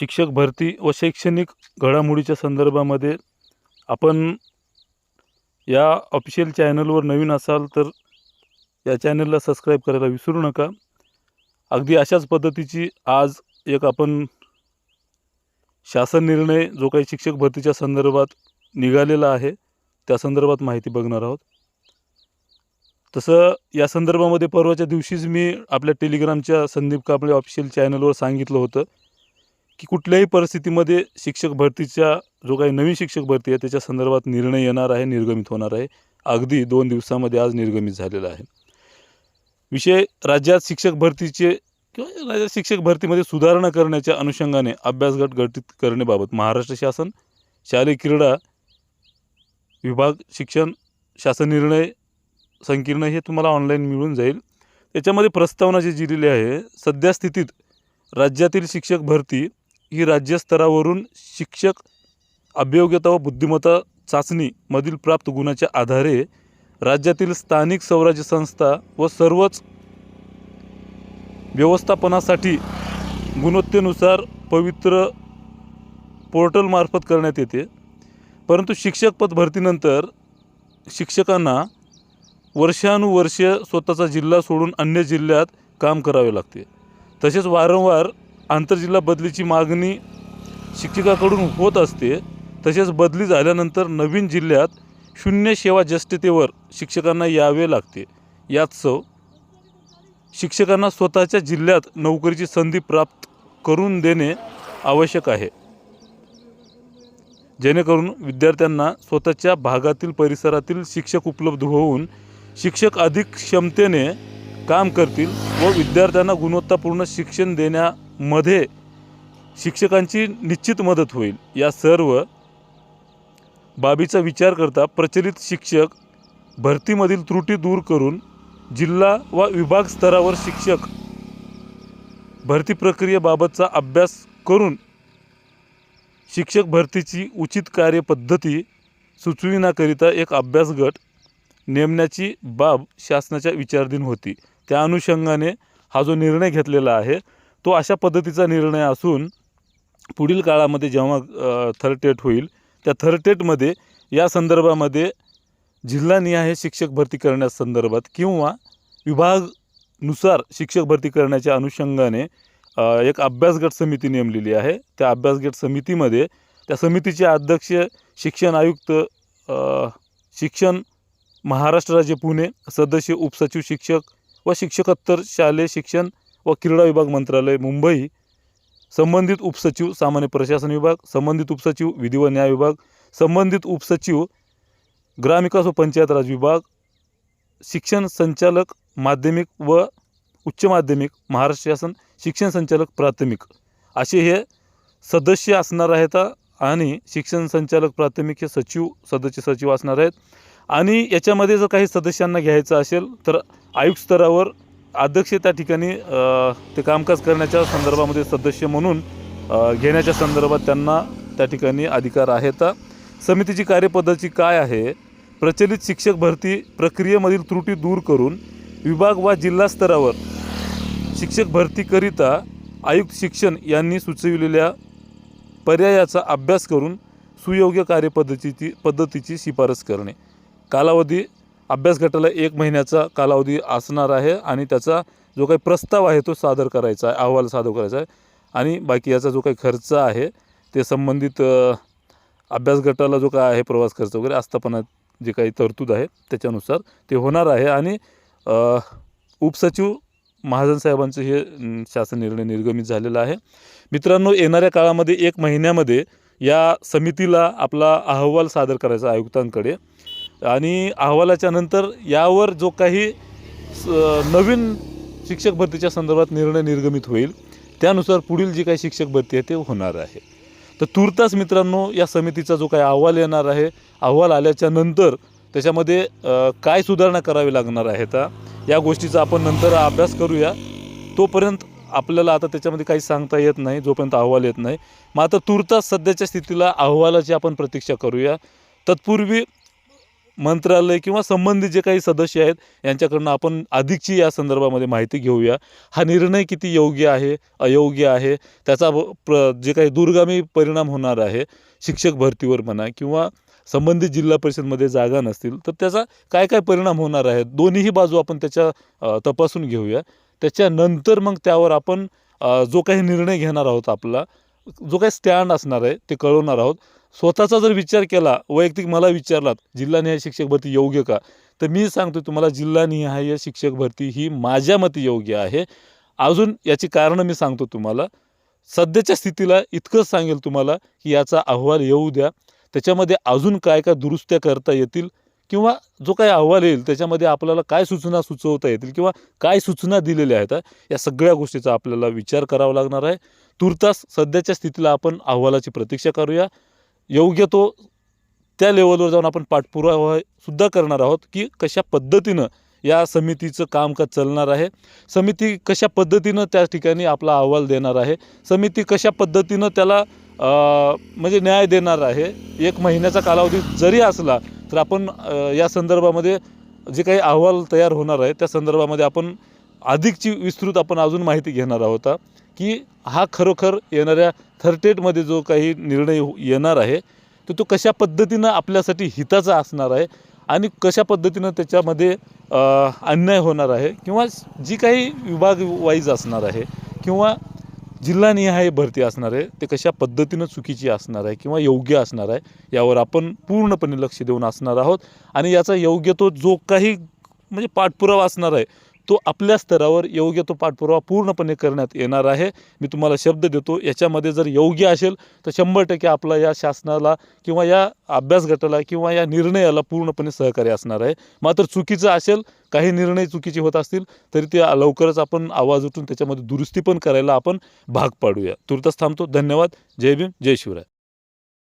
शिक्षक भरती व शैक्षणिक घडामोडीच्या संदर्भामध्ये आपण या ऑफिशियल चॅनलवर नवीन असाल तर या चॅनलला सबस्क्राईब करायला विसरू नका. अगदी अशाच पद्धतीची आज एक आपण शासन निर्णय जो काही शिक्षक भरतीच्या संदर्भात निघालेला आहे त्या संदर्भात माहिती बघणार आहोत. तसं या संदर्भामध्ये परवाच्या दिवशीच मी आपल्या टेलिग्रामच्या संदीप कापळे ऑफिशियल चॅनलवर सांगितलं होतं. की कुठल्याही परिस्थितीमध्ये शिक्षक भरतीच्या जो काही नवीन शिक्षक भरती आहे त्याच्या संदर्भात निर्णय येणार आहे निर्गमित होणार आहे. अगदी दोन दिवसामध्ये आज निर्गमित झालेला आहे. विषय राज्यात शिक्षक भरतीचे किंवा राज्यात शिक्षक भरतीमध्ये सुधारणा करण्याच्या अनुषंगाने अभ्यासगट गठीत करण्याबाबत महाराष्ट्र शासन शालेय क्रीडा विभाग शिक्षण शासन निर्णय संकीर्ण हे तुम्हाला ऑनलाईन मिळून जाईल. त्याच्यामध्ये प्रस्तावना जी दिलेली आहे सध्या स्थितीत राज्यातील शिक्षक भरती ही राज्यस्तरावरून शिक्षक अभियोग्यता व बुद्धिमत्ता चाचणीमधील प्राप्त गुणाच्या आधारे राज्यातील स्थानिक स्वराज्य संस्था व सर्वच व्यवस्थापनासाठी गुणवत्तेनुसार पवित्र पोर्टलमार्फत करण्यात येते. परंतु शिक्षक पद भरतीनंतर शिक्षकांना वर्षानुवर्ष स्वतःचा जिल्हा सोडून अन्य जिल्ह्यात काम करावे लागते. तसेच वारंवार आंतरजिल्हा बदलीची मागणी शिक्षकाकडून होत असते तसेच बदली झाल्यानंतर नवीन जिल्ह्यात शून्य सेवा ज्येष्ठतेवर शिक्षकांना यावे लागते. यात्सव शिक्षकांना स्वतःच्या जिल्ह्यात नोकरीची संधी प्राप्त करून देणे आवश्यक आहे. जेणेकरून विद्यार्थ्यांना स्वतःच्या भागातील परिसरातील शिक्षक उपलब्ध होऊन शिक्षक अधिक क्षमतेने काम करतील व विद्यार्थ्यांना गुणवत्तापूर्ण शिक्षण देण्या मध्ये शिक्षकांची निश्चित मदत होईल. या सर्व बाबीचा विचार करता प्रचलित शिक्षक भरतीमधील त्रुटी दूर करून जिल्हा व विभाग स्तरावर शिक्षक भरती प्रक्रियेबाबतचा अभ्यास करून शिक्षक भरतीची उचित कार्यपद्धती सुचविण्याकरिता एक अभ्यास गट नेमण्याची बाब शासनाच्या विचारधीन होती. त्या अनुषंगाने हा जो निर्णय घेतलेला आहे तो अशा पद्धतीचा निर्णय असून पुढील काळामध्ये जेव्हा थर्ड टेट होईल त्या थर्ड टेटमध्ये या संदर्भामध्ये जिल्हानिहाय शिक्षक भरती करण्यासंदर्भात किंवा विभागनुसार शिक्षक भरती करण्याच्या अनुषंगाने एक अभ्यासगट समिती नेमलेली आहे. त्या अभ्यासगट समितीमध्ये त्या समितीचे अध्यक्ष शिक्षण आयुक्त शिक्षण महाराष्ट्र राज्य पुणे सदस्य उपसचिव शिक्षक व शिक्षकोत्तर शालेय शिक्षण व क्रीडा विभाग मंत्रालय मुंबई. संबंधित उपसचिव सामान्य प्रशासन विभाग. संबंधित उपसचिव विधी व न्याय विभाग. संबंधित उपसचिव ग्रामविकास व पंचायत राज विभाग. शिक्षण संचालक माध्यमिक व उच्च माध्यमिक महाराष्ट्र शासन शिक्षण संचालक प्राथमिक. असे हे सदस्य असणार आहेत आणि शिक्षण संचालक प्राथमिक हे सचिव सदस्य सचिव असणार आहेत. आणि याच्यामध्ये जर काही सदस्यांना घ्यायचं असेल तर आयुक्त स्तरावर अध्यक्ष त्या ठिकाणी ते कामकाज करण्याच्या संदर्भामध्ये सदस्य म्हणून घेण्याच्या संदर्भात त्यांना त्या ठिकाणी अधिकार आहेत. समितीची कार्यपद्धती काय आहे? प्रचलित शिक्षक भरती प्रक्रियेमधील त्रुटी दूर करून विभाग वा जिल्हा स्तरावर शिक्षक भरतीकरिता आयुक्त शिक्षण यांनी सुचविलेल्या पर्यायाचा अभ्यास करून सुयोग्य कार्यपद्धतीची पद्धतीची शिफारस करणे. कालावधी अभ्यास गटाला एक महिन्याचा कालावधी असणार आहे आणि त्याचा जो काही प्रस्ताव आहे तो सादर करायचा आहे अहवाल सादर करायचा आहे. आणि बाकी याचा जो काही खर्च आहे ते संबंधित अभ्यास गटाला जो काय आहे प्रवास खर्च वगैरे आस्थापनात जे काही तरतूद आहे त्याच्यानुसार ते होणार आहे. आणि उपसचिव महाजन साहेबांचं हे शासन निर्णय निर्गमित झालेला आहे. मित्रांनो येणाऱ्या काळामध्ये एक महिन्यामध्ये या समितीला आपला अहवाल सादर करायचा आयुक्तांकडे. आणि अहवालाच्या नंतर यावर जो काही स- नवीन शिक्षक भरतीच्या संदर्भात निर्णय निर्गमित होईल त्यानुसार पुढील जी काही शिक्षक भरती आहे ते होणार आहे. तर तूर्तास मित्रांनो या समितीचा जो काही अहवाल येणार आहे अहवाल आल्याच्यानंतर त्याच्यामध्ये काय सुधारणा करावी लागणार आहेत या गोष्टीचा आपण नंतर अभ्यास करूया. तोपर्यंत आपल्याला आता त्याच्यामध्ये काही सांगता येत नाही जोपर्यंत अहवाल येत नाही. मग आता तुर्तास सध्याच्या स्थितीला अहवालाची आपण प्रतीक्षा करूया. तत्पूर्वी मंत्रालय किंवा संबंधित जे काही सदस्य आहेत यांच्याकडनं आपण अधिकची या संदर्भामध्ये माहिती घेऊया. हा निर्णय किती योग्य आहे अयोग्य आहे? त्याचा प्र जे काही दूरगामी परिणाम होणार आहे शिक्षक भरतीवर म्हणा किंवा संबंधित जिल्हा परिषदमध्ये जागा नसतील तर त्याचा काय काय परिणाम होणार आहे? दोन्हीही बाजू आपण त्याच्या तपासून घेऊया. त्याच्यानंतर मग त्यावर आपण जो काही निर्णय घेणार आहोत आपला जो काही स्टँड असणार आहे ते कळवणार आहोत. स्वतःचा जर विचार केला वैयक्तिक मला विचारलात जिल्हानिहाय शिक्षक भरती योग्य का? तर मी सांगतो तुम्हाला जिल्हानिहाय शिक्षक भरती ही माझ्या मते योग्य आहे. अजून याची कारणं मी सांगतो तुम्हाला. सध्याच्या स्थितीला इतकंच सांगेल तुम्हाला की याचा अहवाल येऊ द्या. त्याच्यामध्ये अजून काय काय दुरुस्त्या करता येतील किंवा जो काही अहवाल येईल त्याच्यामध्ये आपल्याला काय सूचना सुचवता येतील किंवा काय सूचना दिलेल्या आहेत या सगळ्या गोष्टीचा आपल्याला विचार करावा लागणार आहे. तुर्तास सध्याच्या स्थितीला आपण अहवालाची प्रतीक्षा करूया. योग्य तो त्या लेवलवर जाऊन आपण पाठपुरावा सुद्धा करणार आहोत की कशा पद्धतीनं या समितीचं कामकाज चालणार आहे. समिती कशा पद्धतीनं त्या ठिकाणी आपला अहवाल देणार आहे. समिती कशा पद्धतीनं त्याला म्हणजे न्याय देणार आहे. एक महिन्याचा कालावधी जरी असला तर आपण या संदर्भामध्ये जे काही अहवाल तयार होणार आहे त्या संदर्भामध्ये आपण अधिकची विस्तृत आपण अजून माहिती घेणार आहोत की हा खरोखर येणाऱ्या थर्टेटमध्ये जो काही निर्णय हो- येणार आहे तर तो कशा पद्धतीनं आपल्यासाठी हिताचा असणार आहे आणि कशा पद्धतीनं त्याच्यामध्ये अन्याय होणार आहे किंवा जी काही विभाग वाईज असणार आहे किंवा जिल्हानिहाय भरती असणार आहे ते कशा पद्धतीनं चुकीची असणार आहे किंवा योग्य असणार आहे यावर आपण पूर्णपणे लक्ष देऊन असणार आहोत. आणि याचा योग्य तो जो काही म्हणजे पाठपुरावा असणार आहे तो आपल्या स्तरावर योग्य तो पाठपुरावा पूर्णपणे करण्यात येणार आहे. मी तुम्हाला शब्द देतो याच्यामध्ये जर योग्य असेल तर शंभर टक्के आपला या शासनाला किंवा या अभ्यास गटाला किंवा या निर्णयाला पूर्णपणे सहकार्य असणार आहे. मात्र चुकीचं असेल काही निर्णय चुकीचे होत असतील तरी ते लवकरच आपण आवाज उठून त्याच्यामध्ये दुरुस्ती पण करायला आपण भाग पाडूया. तुर्तच थांबतो. धन्यवाद. जय भीम. जय शिवराय.